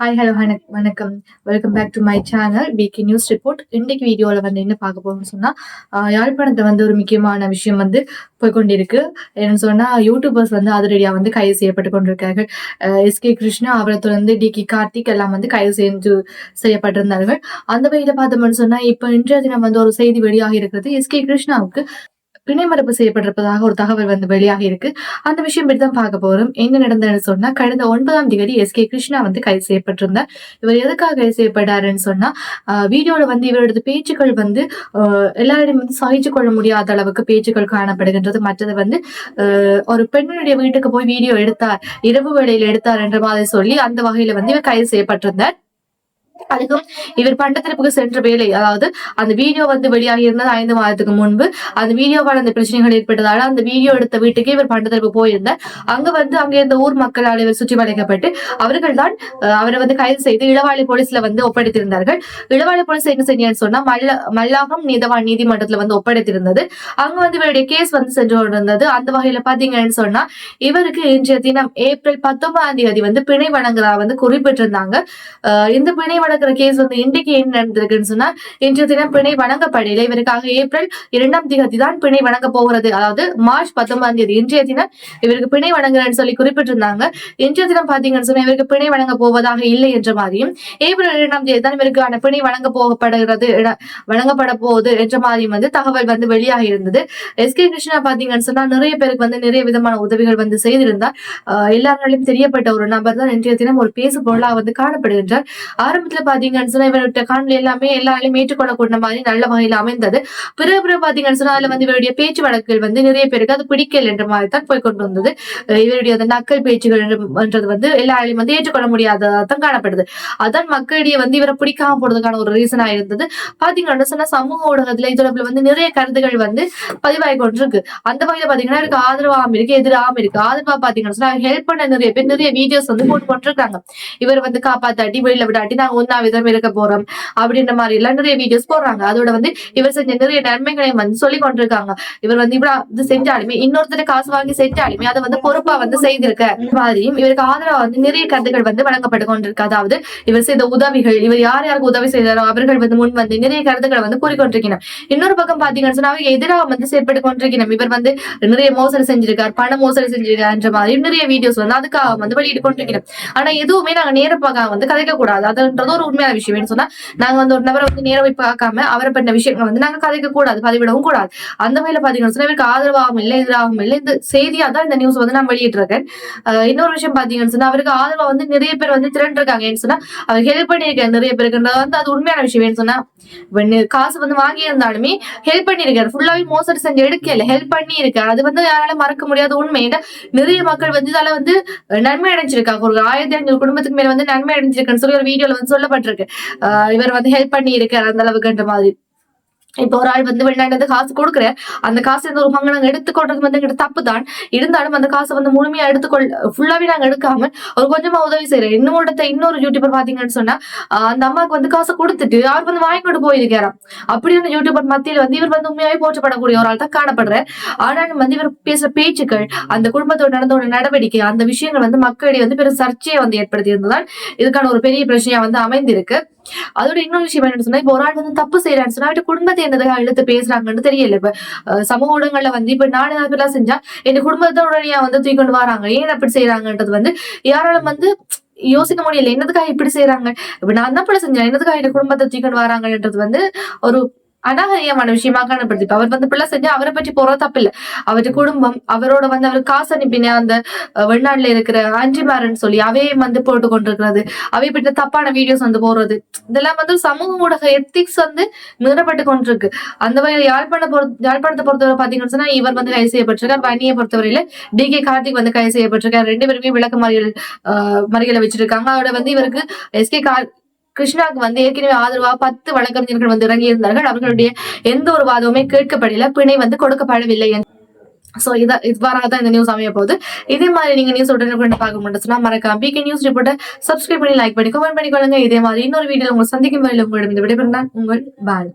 Hi hello வணக்கம். Welcome back to my channel PK news report இன்றைக்கு வீடியோவில் வந்து என்ன பார்க்க போகணும்னு சொன்னால் யாழ்ப்பாணத்தை வந்து ஒரு முக்கியமான விஷயம் வந்து போய்கொண்டிருக்கு என்னன்னு சொன்னால் யூடியூபர்ஸ் வந்து அதிரடியாக வந்து கைது செய்யப்பட்டு கொண்டிருக்கார்கள். எஸ்கே கிருஷ்ணா அவரை தொடர்ந்து டி கே கார்த்திக் எல்லாம் வந்து கைது செய்து செய்யப்பட்டிருந்தார்கள். அந்த வகையில் பார்த்தோம்னு சொன்னால் இப்போ இன்றைய தினம் வந்து ஒரு செய்தி வெளியாக இருக்கிறது எஸ்கே கிருஷ்ணாவுக்கு பிணைமரப்பு செய்யப்பட்டிருப்பதாக ஒரு தகவல் வந்து வெளியாக இருக்கு. அந்த விஷயம் பற்றி தான் பார்க்க போறோம். என்ன நடந்ததுன்னு சொன்னா கடந்த ஒன்பதாம் தேதி எஸ் கே கிருஷ்ணா வந்து கைது செய்யப்பட்டிருந்தார். இவர் எதுக்காக கைது செய்யப்பட்டாருன்னு சொன்னா வீடியோல வந்து இவரது பேச்சுக்கள் வந்து எல்லாரிடம் வந்து சகிச்சு கொள்ள முடியாத அளவுக்கு பேச்சுக்கள் காணப்படுகின்றது. மற்றது வந்து ஒரு பெண்ணுடைய வீட்டுக்கு போய் வீடியோ எடுத்தார் இரவு வேளையில் எடுத்தார் என்ற மாதிரி சொல்லி அந்த வகையில வந்து இவர் கைது செய்யப்பட்டிருந்தார். அதுக்கும் இவர் பண்டத்திறப்புக்கு சென்ற வேலை அதாவது அந்த வீடியோ வந்து வெளியாகி இருந்தது ஐந்து மாதத்துக்கு முன்பு. அந்த வீடியோவால் அந்த பிரச்சனைகள் ஏற்பட்டதால அந்த வீடியோ எடுத்த வீட்டுக்கு இவர் பண்டத்திறப்பு போயிருந்தார். அங்க வந்து அங்க இருந்த ஊர் மக்களால் இவர் சுற்றி வளைக்கப்பட்டு அவர்கள் தான் அவரை வந்து கைது செய்து இளவாளி போலீஸ்ல வந்து ஒப்படைத்திருந்தார்கள். இளவாளி போலீஸ் என்ன செஞ்சான்னு சொன்னா மல்ல மல்லாகம் நீதவான் நீதிமன்றத்துல வந்து ஒப்படைத்திருந்தது. அங்க வந்து இவருடைய கேஸ் வந்து சென்று கொண்டிருந்தது. அந்த வகையில பாத்தீங்கன்னு சொன்னா இவருக்கு இன்றைய தினம் ஏப்ரல் பத்தொன்பதாம் தேதி வந்து பிணை வழங்குறதா வந்து குறிப்பிட்டிருந்தாங்க. இந்த பிணை நடக்கிற கேஸ் வந்து இன்றைக்கு என்ன நடந்திருக்குன்னு சொன்னா இன்றைய தினம் பிணை வழங்கப்படையில இவருக்காக ஏப்ரல் இரண்டாம் தேதி தான் பிணை வழங்க போகிறது. அதாவது மார்ச் பத்தொன்பதாம் தேதி இன்றைய தினம் இவருக்கு பிணை வழங்குறேன்னு சொல்லி குறிப்பிட்டிருந்தாங்க. இன்றைய தினம் பாத்தீங்கன்னு சொன்னா இவருக்கு பிணை வழங்க போவதாக இல்லை என்ற மாதிரியும் ஏப்ரல் இரண்டாம் தேதி தான் இவருக்கான பிணை வழங்க போகப்படுகிறது வழங்கப்பட போகுது என்ற மாதிரியும் வந்து தகவல் வந்து வெளியாக இருந்தது. எஸ் கே கிருஷ்ணா பாத்தீங்கன்னு சொன்னா நிறைய பேருக்கு வந்து நிறைய விதமான உதவிகள் வந்து செய்திருந்தார். எல்லாராலையும் தெரியப்பட்ட ஒரு நபர் தான் இன்றைய தினம் ஒரு பேசு பொருளாக வந்து காணப்படுகின்றார். ஆரம்பத்தில் படத்துல பாத்தீங்கன்னு சொன்னா இவருடைய காணொலி எல்லாமே எல்லாரையும் ஏற்றுக்கொள்ளக்கூடிய மாதிரி நல்ல வகையில அமைந்தது. பிறகு பிறகு பாத்தீங்கன்னு சொன்னா அதுல வந்து இவருடைய பேச்சு வழக்குகள் வந்து நிறைய பேருக்கு அது பிடிக்கல என்ற மாதிரி தான் போய் கொண்டு வந்தது. இவருடைய அந்த நக்கல் பேச்சுகள் என்றது வந்து எல்லாரையும் வந்து ஏற்றுக்கொள்ள முடியாததான் காணப்படுது. அதான் மக்களிடையே வந்து இவரை பிடிக்காம போறதுக்கான ஒரு ரீசனா இருந்தது. பாத்தீங்கன்னு சொன்னா சமூக ஊடகத்துல இதுல வந்து நிறைய கருத்துகள் வந்து பதிவாகி கொண்டிருக்கு. அந்த வகையில பாத்தீங்கன்னா எனக்கு ஆதரவாகவும் இருக்கு எதிராம இருக்கு ஆதரவா பாத்தீங்கன்னா சொன்னா ஹெல்ப் பண்ண நிறைய பேர் நிறைய வீடியோஸ் வந்து போட்டு கொண்டிருக்காங்க. இவர் வந்து காப்பாத்தாட்டி வெளியில விடாட்டி நாங்க விதம் இருக்க போறோம் அப்படின்ற மாதிரி எல்லாம் நிறைய வீடியோஸ் போடுறாங்க. அதோட வந்து இவர் செஞ்ச நிறைய நன்மைகளை வந்து சொல்லி கொண்டிருக்காங்க. இவர் வந்து இவ்வளவு செஞ்சாலுமே இன்னொருத்தர் காசு வாங்கி செஞ்சாலுமே அதை வந்து பொறுப்பா வந்து செய்திருக்க மாதிரியும் இவருக்கு ஆதரவா வந்து நிறைய கருத்துக்கள் வந்து வழங்கப்பட்டு கொண்டிருக்கு. அதாவது இவர் செய்த உதவிகள் இவர் யார் யாருக்கு உதவி செய்தாரோ அவர்கள் வந்து முன் வந்து நிறைய கருத்துக்களை வந்து கூறிக்கொண்டிருக்கணும் இன்னொரு பக்கம் பாத்தீங்கன்னு சொன்னா எதிராக வந்து செயற்பட்டு கொண்டிருக்கணும் இவர் வந்து நிறைய மோசடி செஞ்சிருக்கார் பண மோசடி செஞ்சிருக்காருன்ற மாதிரி நிறைய வீடியோஸ் வந்து அதுக்காக வந்து வெளியிட்டு கொண்டிருக்கணும் ஆனா எதுவுமே நாங்க நேரப்பாக வந்து கதைக்க கூடாது அதுன்றது ஒரு உண்மையான விஷயம் சொன்னா நாங்க வந்து ஒரு நபரை வந்து நேரம் போய் பார்க்காம அவரை பண்ண விஷயங்கள் வந்து நாங்க கதைக்க கூடாது பதிவிடவும் கூடாது. அந்த வகையில பாத்தீங்கன்னா சொன்னா இவருக்கு ஆதரவாகவும் இல்லை எதிராகவும் இல்லை. இந்த செய்தியா தான் இந்த நியூஸ் வந்து நான் வெளியிட்டிருக்கேன். இன்னொரு விஷயம் பாத்தீங்கன்னு சொன்னா அவருக்கு ஆதரவா வந்து நிறைய பேர் வந்து திரண்டு இருக்காங்க சொன்னா அவர் ஹெல்ப் பண்ணியிருக்காரு நிறைய பேருக்குன்றது வந்து அது உண்மையான விஷயம் சொன்னா காசு வந்து வாங்கி இருந்தாலுமே ஹெல்ப் பண்ணியிருக்காரு ஃபுல்லாவே மோசடி செஞ்சு எடுக்கல ஹெல்ப் பண்ணி இருக்காரு அது வந்து யாரால மறக்க முடியாத உண்மை. நிறைய மக்கள் வந்து இதால வந்து நன்மை அடைஞ்சிருக்காங்க. ஒரு ஆயிரத்தி ஐநூறு குடும்பத்துக்கு மேல வந்து நன்மை அடைஞ்சிருக்குன்னு சொல்லி ஒரு வீடியோல வந்து சொல்லப்பட்டிருக்கு. இவர் வந்து ஹெல்ப் பண்ணி இருக்காரு அந்த அளவுக்குன்ற மாதிரி. இப்போ ஒரு ஆள் வந்து வெளிநாட்டு காசு கொடுக்குற அந்த காசு இந்த ஒரு பங்கு நாங்கள் எடுத்துக்கொள்றது வந்து எங்கிட்ட தப்பு தான் இருந்தாலும் அந்த காசை வந்து முழுமையா எடுத்துக்கொள் ஃபுல்லாவே நாங்க எடுக்காம ஒரு கொஞ்சமா உதவி செய்யறோம் இன்னொருத்த இன்னொரு யூடியூபர் பாத்தீங்கன்னு சொன்னா அந்த அம்மாவுக்கு வந்து காசு கொடுத்துட்டு அவர் வந்து வாங்கி கொண்டு போயிருக்காராம். அப்படின்னு யூடியூபர் மத்தியில் வந்து இவர் வந்து உண்மையாவே போற்றப்படக்கூடிய ஒரு ஆள் தான் காணப்படுற ஆனாலும் வந்து இவர் பேசுற பேச்சுக்கள் அந்த குடும்பத்தோட நடந்த ஒரு நடவடிக்கை அந்த விஷயங்கள் வந்து மக்களிடையே வந்து பெரும் சர்ச்சையை வந்து ஏற்படுத்தி இருந்ததால் இதுக்கான ஒரு பெரிய பிரச்சனையா வந்து அமைந்திருக்கு. அதோட இன்னொரு விஷயம் என்ன சொன்னா இப்ப ஒரு ஆள் வந்து தப்பு செய்யறான்னு சொன்னா அவட்ட குடும்பத்தை என்னதுக்காக எடுத்து பேசுறாங்கன்னு தெரியல. இப்ப சமூக ஊடகங்கள்ல வந்து இப்ப நாடு எல்லாம் செஞ்சா என் குடும்பத்தோட வந்து தூக்கி கொண்டு வராங்க. ஏன் அப்படி செய்யறாங்கன்றது வந்து யாராலும் வந்து யோசிக்க முடியல. என்னதுக்காக இப்படி செய்யறாங்க இப்ப நான் தான் போல செஞ்சேன்? என்னதுக்காக என் குடும்பத்தை தூக்கிட்டு வராங்கன்றது வந்து ஒரு அநாகரியமான விஷயமா காணப்படுது அவர் வந்து பிள்ளை செஞ்சு அவரை பற்றி போற தப்பு இல்ல அவரு குடும்பம் அவரோட வந்து அவர் காசு அனுப்பின அந்த வெளிநாட்டுல இருக்கிற ஆன்டிமாரன் சொல்லி அவையே வந்து போட்டு கொண்டிருக்கிறது. அவை பற்றி தப்பான வீடியோஸ் வந்து போறது இதெல்லாம் வந்து சமூக ஊடக எத்திக்ஸ் வந்து மீறப்பட்டு கொண்டிருக்கு. அந்த வகையில் யாழ்ப்பாண பொறுத்த யாழ்ப்பாணத்தை பொறுத்தவரை பாத்தீங்கன்னு சொன்னா இவர் வந்து கைது செய்யப்பட்டிருக்கார். வன்னியை பொறுத்தவரையில டி கே கார்த்திக் வந்து கைது செய்யப்பட்டிருக்கார். ரெண்டு பேருமே விளக்கு மறியல் மறியலை வச்சிருக்காங்க. அதோட வந்து இவருக்கு எஸ் கே கிருஷ்ணாவுக்கு வந்து ஏற்கனவே ஆதரவா பத்து வழக்கறிஞர்கள் வந்து இறங்கி இருந்தார்கள் அவர்களுடைய எந்த ஒரு வாதமுமே கேட்கப்படல. பிணை வந்து கொடுக்கப்படவில்லை சோ இதை இவ்வாறாக தான் இந்த நியூஸ் அமைய போகுது. இதே மாதிரி நீங்க நியூஸ் உடனே பார்க்க முடியும் மறக்காம பிகே நியூஸ் ரிப்போர்ட்டை சப்ஸ்கிரைப் பண்ணி லைக் பண்ணி கமெண்ட் பண்ணிக்கொள்ளுங்க. இதே மாதிரி இன்னொரு வீடியோ உங்களை சந்திக்கும் வரையில் உங்களிடம் இந்த விடைபெறுந்தான் உங்கள் பால்.